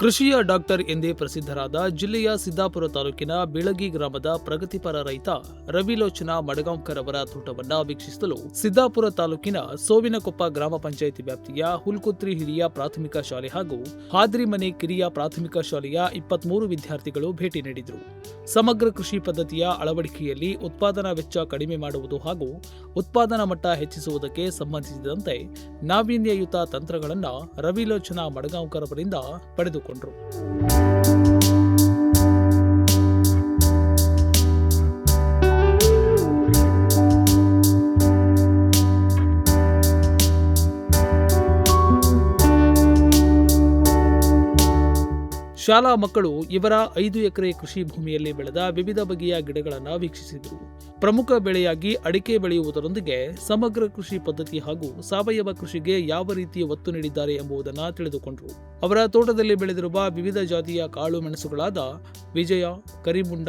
ಕೃಷಿಯ ಡಾಕ್ಟರ್ ಎಂದೇ ಪ್ರಸಿದ್ಧರಾದ ಜಿಲ್ಲೆಯ ಸಿದ್ದಾಪುರ ತಾಲೂಕಿನ ಬಿಳಗಿ ಗ್ರಾಮದ ಪ್ರಗತಿಪರ ರೈತ ರವಿಲೋಚನ ಮಡಗಾಂವ್ಕರ್ ಅವರ ತೋಟವನ್ನು ವೀಕ್ಷಿಸಲು ಸಿದ್ದಾಪುರ ತಾಲೂಕಿನ ಸೋವಿನಕೊಪ್ಪ ಗ್ರಾಮ ಪಂಚಾಯಿತಿ ವ್ಯಾಪ್ತಿಯ ಹುಲ್ಕುತ್ರಿ ಹಿರಿಯ ಪ್ರಾಥಮಿಕ ಶಾಲೆ ಹಾಗೂ ಹಾದ್ರಿಮನೆ ಕಿರಿಯ ಪ್ರಾಥಮಿಕ ಶಾಲೆಯ ಇಪ್ಪತ್ಮೂರು ವಿದ್ಯಾರ್ಥಿಗಳು ಭೇಟಿ ನೀಡಿದರು. ಸಮಗ್ರ ಕೃಷಿ ಪದ್ಧತಿಯ ಅಳವಡಿಕೆಯಲ್ಲಿ ಉತ್ಪಾದನಾ ವೆಚ್ಚ ಕಡಿಮೆ ಮಾಡುವುದು ಹಾಗೂ ಉತ್ಪಾದನಾ ಮಟ್ಟ ಹೆಚ್ಚಿಸುವುದಕ್ಕೆ ಸಂಬಂಧಿಸಿದಂತೆ ನಾವೀನ್ಯಯುತ ತಂತ್ರಗಳನ್ನು ರವಿಲೋಚನ ಮಡಗಾಂವ್ಕರ್ ಅವರಿಂದ ಪಡೆದುಕೊಂಡರು. ಮಾಡಿಕೊಂಡ್ರು ಶಾಲಾ ಮಕ್ಕಳು ಇವರ ಐದು ಎಕರೆ ಕೃಷಿ ಭೂಮಿಯಲ್ಲಿ ಬೆಳೆದ ವಿವಿಧ ಬಗೆಯ ಗಿಡಗಳನ್ನು ವೀಕ್ಷಿಸಿದರು. ಪ್ರಮುಖ ಬೆಳೆಯಾಗಿ ಅಡಿಕೆ ಬೆಳೆಯುವುದರೊಂದಿಗೆ ಸಮಗ್ರ ಕೃಷಿ ಪದ್ಧತಿ ಹಾಗೂ ಸಾವಯವ ಕೃಷಿಗೆ ಯಾವ ರೀತಿ ಒತ್ತು ನೀಡಿದ್ದಾರೆ ಎಂಬುದನ್ನು ತಿಳಿದುಕೊಂಡರು. ಅವರ ತೋಟದಲ್ಲಿ ಬೆಳೆದಿರುವ ವಿವಿಧ ಜಾತಿಯ ಕಾಳು ಮೆಣಸುಗಳಾದ ವಿಜಯ, ಕರಿಮುಂಡ,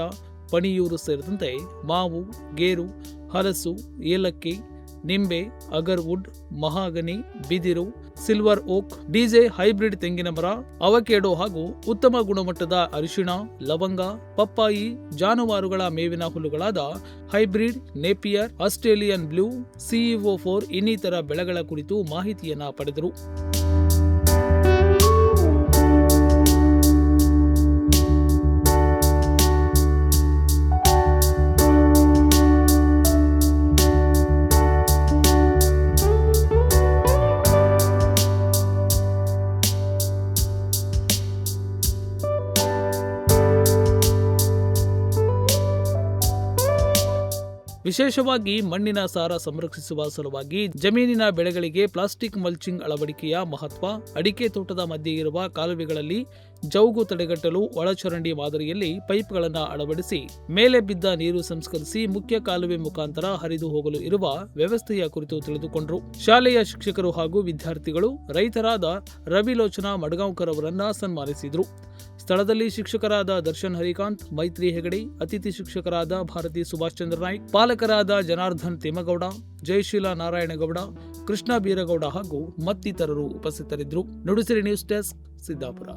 ಪಣಿಯೂರು ಸೇರಿದಂತೆ ಮಾವು, ಗೇರು, ಹಲಸು, ಏಲಕ್ಕಿ ನಿಂಬೆ, ಅಗರ್ವುಡ್ ಮಹಾಗನಿ ಬಿದಿರು, ಸಿಲ್ವರ್ ಓಕ್, ಡಿಜೆ ಹೈಬ್ರಿಡ್ ತೆಂಗಿನ ಮರ, ಅವಕೇಡೋ ಹಾಗೂ ಉತ್ತಮ ಗುಣಮಟ್ಟದ ಅರಿಶಿಣ, ಲವಂಗ, ಪಪ್ಪಾಯಿ, ಜಾನುವಾರುಗಳ ಮೇವಿನ ಹುಲ್ಲುಗಳಾದ hybrid, Napier, Australian blue, CEO four ಇನ್ನಿತರ ಬೆಳೆಗಳ ಕುರಿತು ಮಾಹಿತಿಯನ್ನ ಪಡೆದರು. ವಿಶೇಷವಾಗಿ ಮಣ್ಣಿನ ಸಾರ ಸಂರಕ್ಷಿಸುವ ಸಲುವಾಗಿ ಜಮೀನಿನ ಬೆಳೆಗಳಿಗೆ ಪ್ಲಾಸ್ಟಿಕ್ ಮಲ್ಚಿಂಗ್ ಅಳವಡಿಕೆಯ ಮಹತ್ವ, ಅಡಿಕೆ ತೋಟದ ಮಧ್ಯೆ ಇರುವ ಕಾಲುವೆಗಳಲ್ಲಿ ಜೌಗು ತಡೆಗಟ್ಟಲು ಒಳಚರಂಡಿ ಮಾದರಿಯಲ್ಲಿ ಪೈಪ್ಗಳನ್ನು ಅಳವಡಿಸಿ, ಮೇಲೆ ಬಿದ್ದ ನೀರು ಸಂಸ್ಕರಿಸಿ ಮುಖ್ಯ ಕಾಲುವೆ ಮುಖಾಂತರ ಹರಿದು ಹೋಗಲು ಇರುವ ವ್ಯವಸ್ಥೆಯ ಕುರಿತು ತಿಳಿದುಕೊಂಡರು. ಶಾಲೆಯ ಶಿಕ್ಷಕರು ಹಾಗೂ ವಿದ್ಯಾರ್ಥಿಗಳು ರೈತರಾದ ರವಿಲೋಚನಾ ಮಡ್ಗಾಂವ್ಕರ್ ಅವರನ್ನ ಸನ್ಮಾನಿಸಿದರು. ಸ್ಥಳದಲ್ಲಿ ಶಿಕ್ಷಕರಾದ ದರ್ಶನ್ ಹರಿಕಾಂತ್, ಮೈತ್ರಿ ಹೆಗಡೆ, ಅತಿಥಿ ಶಿಕ್ಷಕರಾದ ಭಾರತಿ ಸುಭಾಷ್ ಚಂದ್ರ ನಾಯ್ಕ್, ಪಾಲಕರಾದ ಜನಾರ್ದನ್ ತಿಮ್ಮಗೌಡ, ಜಯಶೀಲ ನಾರಾಯಣಗೌಡ, ಕೃಷ್ಣ ಬೀರಗೌಡ ಹಾಗೂ ಮತ್ತಿತರರು ಉಪಸ್ಥಿತರಿದ್ದರು. Nudisiri news desk, Siddapura.